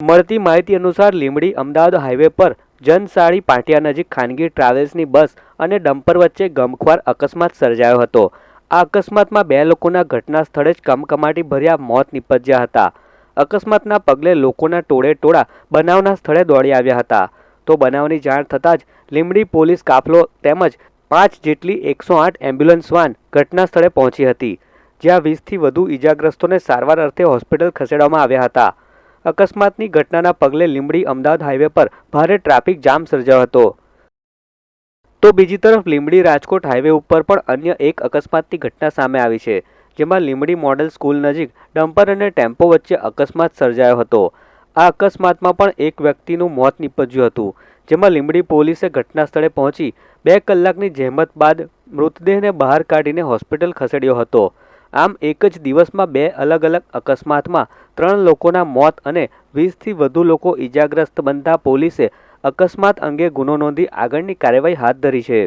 મળતી માહિતી અનુસાર લીમડી અમદાવાદ હાઈવે પર જનસાળી પાટિયા નજીક ખાનગી ટ્રાવેલ્સની બસ અને ડમ્પર વચ્ચે ગમખ્વાર અકસ્માત સર્જાયો હતો. આ અકસ્માતમાં બે લોકોના ઘટના સ્થળે જ કમકમાટી ભર્યા મોત નીપજ્યા હતા. અકસ્માતના પગલે લોકોના ટોળે ટોળા બનાવના સ્થળે દોડી આવ્યા હતા. તો બનાવની જાણ થતાં જ લીમડી પોલીસ કાફલો તેમજ પાંચ જેટલી એકસો આઠ એમ્બ્યુલન્સ વાન ઘટના સ્થળે પહોંચી હતી, જ્યાં વીસથી વધુ ઈજાગ્રસ્તોને સારવાર અર્થે હોસ્પિટલ ખસેડવામાં આવ્યા હતા. અકસ્માતની ઘટનાના પગલે લીંબડી અમદાવાદ હાઈવે પર ભારે ટ્રાફિક જામ સર્જાયો હતો. તો બીજી તરફ લીંબડી રાજકોટ હાઈવે ઉપર પણ અન્ય એક અકસ્માતની ઘટના સામે આવી છે, જેમાં લીંબડી મોડલ સ્કૂલ નજીક ડમ્પર અને ટેમ્પો વચ્ચે અકસ્માત સર્જાયો હતો. આ અકસ્માતમાં પણ એક વ્યક્તિનું મોત નીપજ્યું હતું, જેમાં લીંબડી પોલીસે ઘટના સ્થળે પહોંચી બે કલાકની જહેમત બાદ મૃતદેહને બહાર કાઢીને હોસ્પિટલ ખસેડ્યો હતો. આમ એક જ દિવસમાં બે અલગ અલગ અકસ્માતમાં ત્રણ લોકોના મોત અને વીસથી વધુ લોકો ઈજાગ્રસ્ત બનતા પોલીસે અકસ્માત અંગે ગુનો નોંધી આગળની કાર્યવાહી હાથ ધરી છે.